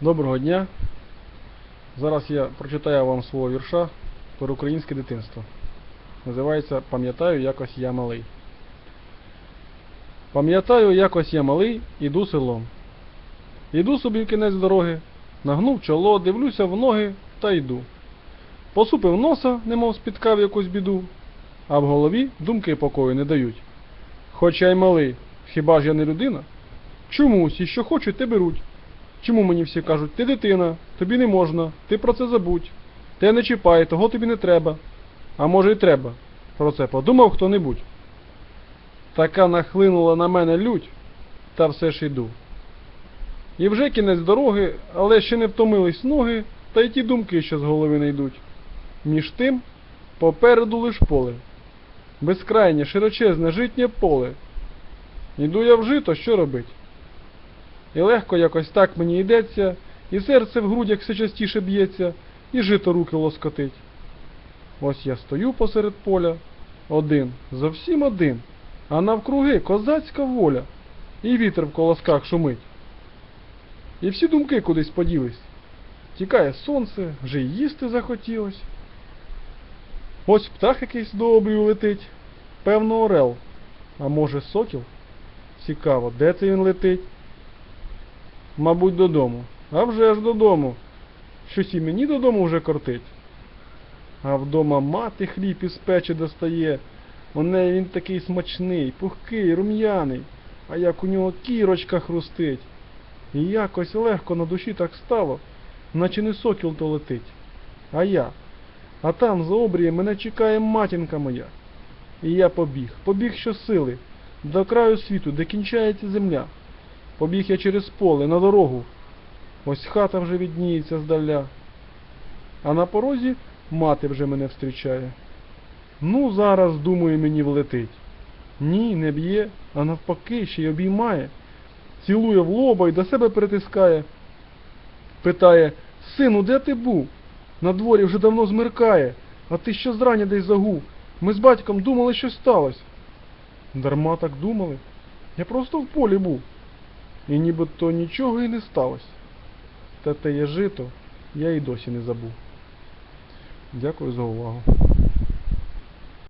Доброго дня. Зараз я прочитаю вам свого вірша про українське дитинство. Називається Пам'ятаю, якось я малий. Пам'ятаю, якось я малий, іду селом. Іду собі в кінець дороги, нагнув чоло, дивлюся в ноги та йду. Посупив носа, немов спіткав якусь біду, а в голові думки покою не дають. Хоча й малий, хіба ж я не людина? Чомусь і що хочуть, те беруть. Чому мені всі кажуть, ти дитина, тобі не можна, ти про це забудь. Те не чіпай, того тобі не треба. А може й треба. Про це подумав хто-небудь. Така нахлинула на мене лють, та все ж іду. І вже кінець дороги, але ще не втомились ноги, та й ті думки, що з голови не йдуть. Між тим, попереду лиш поле. Безкрайнє, широчезне житнє поле. Іду я в жито, що робить? І легко якось так мені йдеться, і серце в грудях все частіше б'ється, і жито руки лоскотить. Ось я стою посеред поля, один, зовсім один, а навкруги козацька воля, і вітер в колосках шумить. І всі думки кудись поділись. Тікає сонце, вже й їсти захотілось. Ось птах якийсь до обрію летить, певно орел, а може сокіл? Цікаво, де це він летить? Мабуть, додому. А вже ж додому. Щось і мені додому вже кортить. А вдома мати хліб із печі достає. У неї він такий смачний, пухкий, рум'яний, а як у нього кірочка хрустить. І якось легко на душі так стало, наче не сокіл то летить. А я. А там за обрієм мене чекає матінка моя. І я побіг, побіг щосили, до краю світу, де кінчається земля. Побіг я через поле на дорогу. Ось хата вже відніється здаля. А на порозі мати вже мене встрічає. Ну, зараз, думаю, мені влетить. Ні, не б'є, а навпаки, ще й обіймає. Цілує в лоба і до себе притискає. Питає, сину, де ти був? На дворі вже давно змеркає, а ти що зрання десь загув? Ми з батьком думали, що сталося. Дарма так думали. Я просто в полі був. І нібито нічого і не сталося. Та те є жито, я і досі не забув. Дякую за увагу.